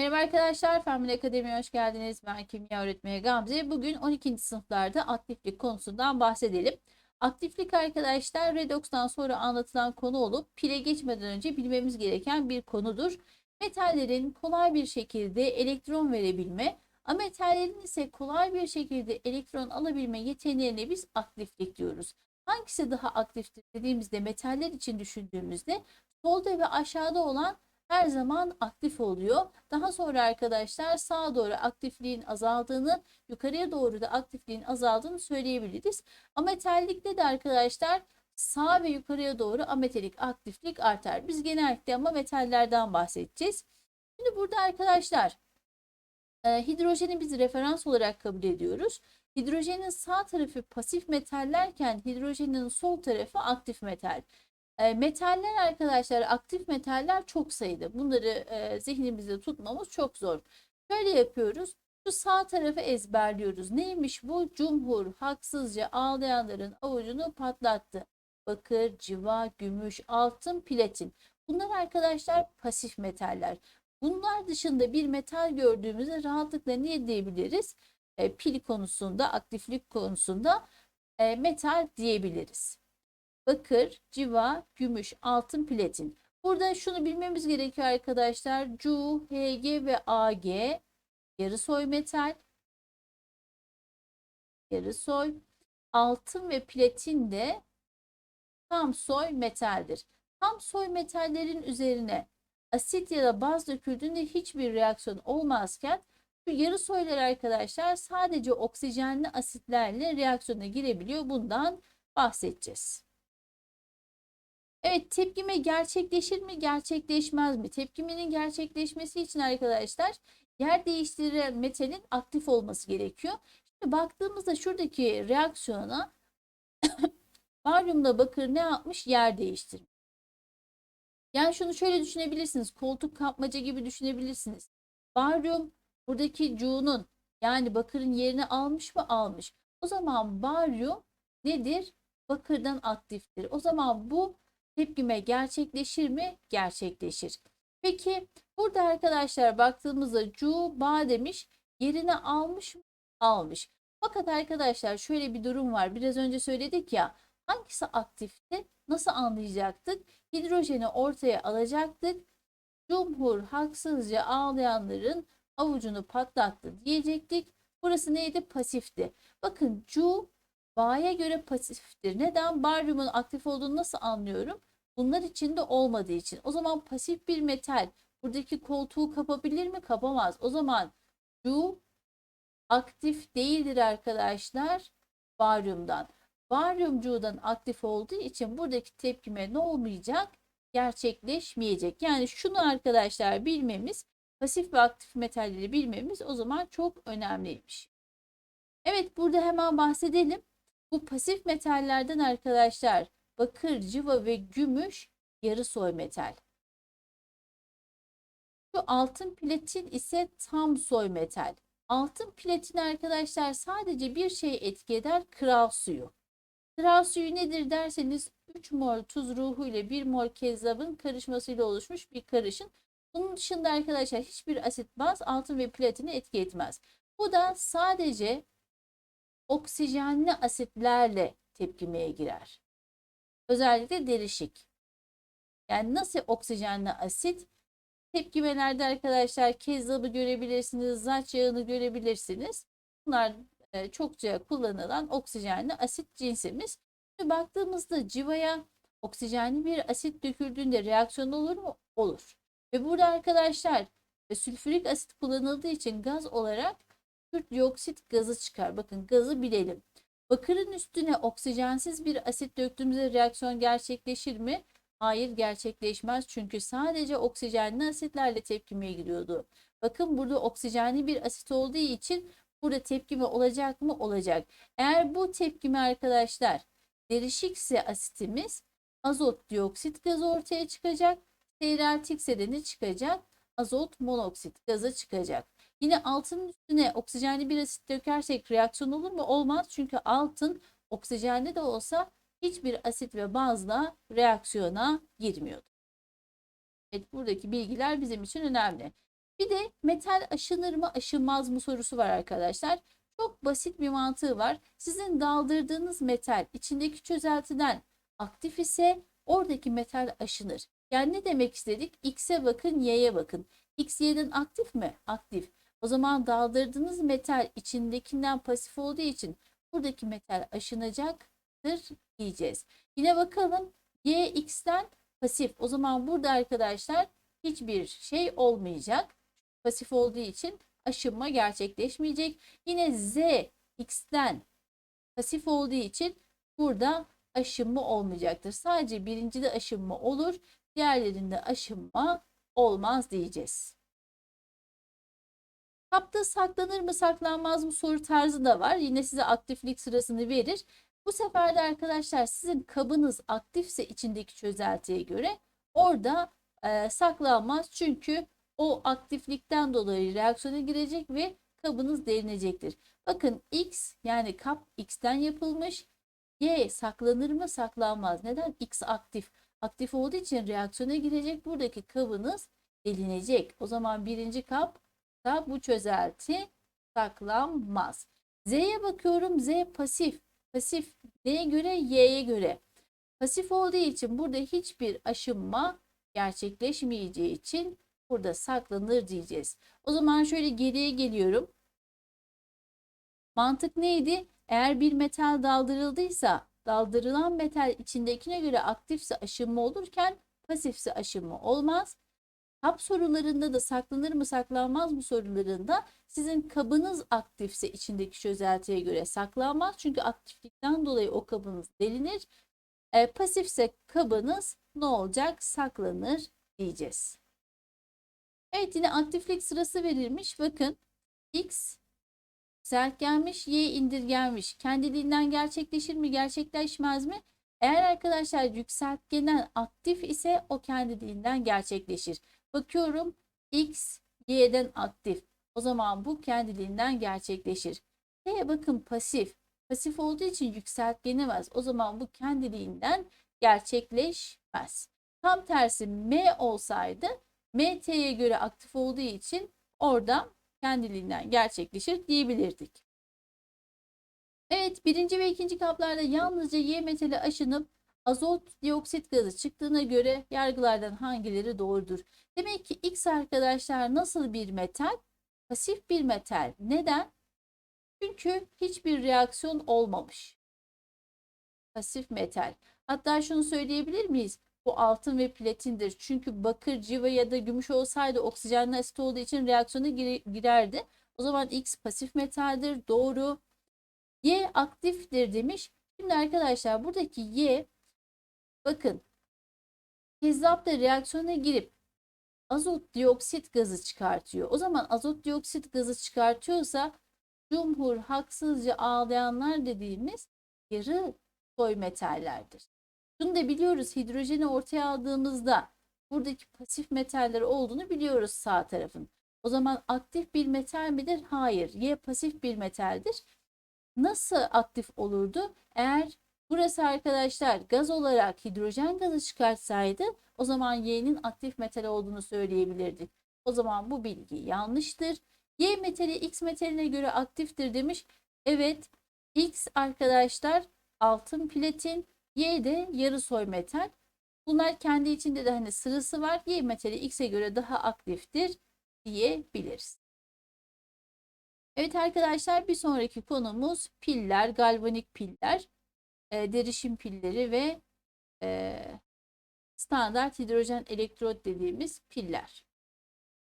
Merhaba arkadaşlar, Fermil Akademi'ye hoş geldiniz. Ben kimya öğretmeni Gamze. Bugün 12. sınıflarda aktiflik konusundan bahsedelim. Aktiflik arkadaşlar redokstan sonra anlatılan konu olup pile geçmeden önce bilmemiz gereken bir konudur. Metallerin kolay bir şekilde elektron verebilme, ametallerin ise kolay bir şekilde elektron alabilme yeteneğine biz aktiflik diyoruz. Hangisi daha aktiftir dediğimizde metaller için düşündüğümüzde solda ve aşağıda olan her zaman aktif oluyor. Daha sonra arkadaşlar sağa doğru aktifliğin azaldığını, yukarıya doğru da aktifliğin azaldığını söyleyebiliriz. Ametallikte de arkadaşlar sağ ve yukarıya doğru ametalik aktiflik artar. Biz genellikle ama metallerden bahsedeceğiz. Şimdi burada arkadaşlar e, hidrojeni biz referans olarak kabul ediyoruz. Hidrojenin sağ tarafı pasif metallerken hidrojenin sol tarafı aktif metal. E, metaller arkadaşlar aktif metaller çok sayıda. Bunları e, zihnimizde tutmamız çok zor. Şöyle yapıyoruz. Şu sağ tarafı ezberliyoruz. Neymiş bu? Cumhur haksızca ağlayanların avucunu patlattı. Bakır, civa, gümüş, altın, platin. Bunlar arkadaşlar pasif metaller. Bunlar dışında bir metal gördüğümüzde rahatlıkla ne diyebiliriz? E, pil konusunda, aktiflik konusunda e, metal diyebiliriz bakır, civa, gümüş, altın, platin. Burada şunu bilmemiz gerekiyor arkadaşlar. Cu, Hg ve Ag yarı soy metal. Yarı soy. Altın ve platin de tam soy metaldir. Tam soy metallerin üzerine asit ya da baz döküldüğünde hiçbir reaksiyon olmazken şu yarı soylar arkadaşlar sadece oksijenli asitlerle reaksiyona girebiliyor. Bundan bahsedeceğiz. Evet tepkime gerçekleşir mi gerçekleşmez mi? Tepkimenin gerçekleşmesi için arkadaşlar yer değiştiren metalin aktif olması gerekiyor. Şimdi baktığımızda şuradaki reaksiyona baryumla bakır ne yapmış? Yer değiştirmiş. Yani şunu şöyle düşünebilirsiniz. Koltuk kapmaca gibi düşünebilirsiniz. Baryum buradaki cuğunun yani bakırın yerini almış mı? Almış. O zaman baryum nedir? Bakırdan aktiftir. O zaman bu tepkime gerçekleşir mi? Gerçekleşir. Peki burada arkadaşlar baktığımızda cu ba demiş yerine almış mı? Almış. Fakat arkadaşlar şöyle bir durum var. Biraz önce söyledik ya hangisi aktifti? Nasıl anlayacaktık? Hidrojeni ortaya alacaktık. Cumhur haksızca ağlayanların avucunu patlattı diyecektik. Burası neydi? Pasifti. Bakın cu Ba'ya göre pasiftir. Neden? Baryumun aktif olduğunu nasıl anlıyorum? Bunlar içinde olmadığı için. O zaman pasif bir metal buradaki koltuğu kapabilir mi? Kapamaz. O zaman Cu aktif değildir arkadaşlar baryumdan. Baryum Cu'dan aktif olduğu için buradaki tepkime ne olmayacak? Gerçekleşmeyecek. Yani şunu arkadaşlar bilmemiz, pasif ve aktif metalleri bilmemiz o zaman çok önemliymiş. Evet burada hemen bahsedelim. Bu pasif metallerden arkadaşlar bakır, civa ve gümüş yarı soy metal. Şu altın platin ise tam soy metal. Altın platin arkadaşlar sadece bir şey etki eder kral suyu. Kral suyu nedir derseniz 3 mol tuz ruhu ile 1 mol kezzabın karışmasıyla oluşmuş bir karışım. Bunun dışında arkadaşlar hiçbir asit baz altın ve platini etki etmez. Bu da sadece oksijenli asitlerle tepkimeye girer. Özellikle derişik. Yani nasıl oksijenli asit? Tepkimelerde arkadaşlar kezzabı görebilirsiniz, zaç yağını görebilirsiniz. Bunlar e, çokça kullanılan oksijenli asit cinsimiz. Şimdi baktığımızda civaya oksijenli bir asit döküldüğünde reaksiyon olur mu? Olur. Ve burada arkadaşlar e, sülfürik asit kullanıldığı için gaz olarak dioksit gazı çıkar. Bakın gazı bilelim. Bakırın üstüne oksijensiz bir asit döktüğümüzde reaksiyon gerçekleşir mi? Hayır gerçekleşmez çünkü sadece oksijenli asitlerle tepkimeye giriyordu. Bakın burada oksijenli bir asit olduğu için burada tepkime olacak mı? Olacak. Eğer bu tepkime arkadaşlar derişikse asitimiz azot dioksit gazı ortaya çıkacak. Seyreltikse de ne çıkacak? Azot monoksit gazı çıkacak. Yine altının üstüne oksijenli bir asit dökersek reaksiyon olur mu? Olmaz. Çünkü altın oksijenli de olsa hiçbir asit ve bazla reaksiyona girmiyordu. Evet buradaki bilgiler bizim için önemli. Bir de metal aşınır mı aşınmaz mı sorusu var arkadaşlar. Çok basit bir mantığı var. Sizin daldırdığınız metal içindeki çözeltiden aktif ise oradaki metal aşınır. Yani ne demek istedik? X'e bakın, Y'ye bakın. X Y'den aktif mi? Aktif. O zaman daldırdığınız metal içindekinden pasif olduğu için buradaki metal aşınacaktır diyeceğiz. Yine bakalım Y X'ten pasif. O zaman burada arkadaşlar hiçbir şey olmayacak. Pasif olduğu için aşınma gerçekleşmeyecek. Yine Z X'ten pasif olduğu için burada aşınma olmayacaktır. Sadece birincide aşınma olur. Diğerlerinde aşınma olmaz diyeceğiz. Kapta saklanır mı saklanmaz mı soru tarzı da var. Yine size aktiflik sırasını verir. Bu sefer de arkadaşlar sizin kabınız aktifse içindeki çözeltiye göre orada e, saklanmaz. Çünkü o aktiflikten dolayı reaksiyona girecek ve kabınız delinecektir. Bakın X yani kap X'ten yapılmış. Y saklanır mı saklanmaz. Neden? X aktif. Aktif olduğu için reaksiyona girecek. Buradaki kabınız delinecek. O zaman birinci kap da bu çözelti saklanmaz. Z'ye bakıyorum. Z pasif. Pasif neye göre? Y'ye göre. Pasif olduğu için burada hiçbir aşınma gerçekleşmeyeceği için burada saklanır diyeceğiz. O zaman şöyle geriye geliyorum. Mantık neydi? Eğer bir metal daldırıldıysa daldırılan metal içindekine göre aktifse aşınma olurken pasifse aşınma olmaz. Kap sorularında da saklanır mı saklanmaz mı sorularında sizin kabınız aktifse içindeki çözeltiye göre saklanmaz. Çünkü aktiflikten dolayı o kabınız delinir. E, pasifse kabınız ne olacak? Saklanır diyeceğiz. Evet yine aktiflik sırası verilmiş. Bakın X yükseltgenmiş, Y indirgenmiş. Kendiliğinden gerçekleşir mi, gerçekleşmez mi? Eğer arkadaşlar yükseltgenen aktif ise o kendiliğinden gerçekleşir. Bakıyorum X, Y'den aktif. O zaman bu kendiliğinden gerçekleşir. T'ye bakın pasif. Pasif olduğu için yükseltgenemez. O zaman bu kendiliğinden gerçekleşmez. Tam tersi M olsaydı M T'ye göre aktif olduğu için orada kendiliğinden gerçekleşir diyebilirdik. Evet birinci ve ikinci kaplarda yalnızca Y metali aşınıp azot dioksit gazı çıktığına göre yargılardan hangileri doğrudur? Demek ki X arkadaşlar nasıl bir metal? Pasif bir metal. Neden? Çünkü hiçbir reaksiyon olmamış. Pasif metal. Hatta şunu söyleyebilir miyiz? Bu altın ve platindir. Çünkü bakır, civa ya da gümüş olsaydı oksijenli asit olduğu için reaksiyona girerdi. O zaman X pasif metaldir. Doğru. Y aktiftir demiş. Şimdi arkadaşlar buradaki Y bakın kezzapta reaksiyona girip azot dioksit gazı çıkartıyor. O zaman azot dioksit gazı çıkartıyorsa cumhur haksızca ağlayanlar dediğimiz yarı soy metallerdir. Şunu da biliyoruz hidrojeni ortaya aldığımızda buradaki pasif metaller olduğunu biliyoruz sağ tarafın. O zaman aktif bir metal midir? Hayır. Y pasif bir metaldir. Nasıl aktif olurdu? Eğer burası arkadaşlar gaz olarak hidrojen gazı çıkartsaydı o zaman Y'nin aktif metal olduğunu söyleyebilirdik. O zaman bu bilgi yanlıştır. Y metali X metaline göre aktiftir demiş. Evet X arkadaşlar altın platin Y de yarı soy metal. Bunlar kendi içinde de hani sırası var. Y metali X'e göre daha aktiftir diyebiliriz. Evet arkadaşlar bir sonraki konumuz piller, galvanik piller, e, derişim pilleri ve e, standart hidrojen elektrot dediğimiz piller.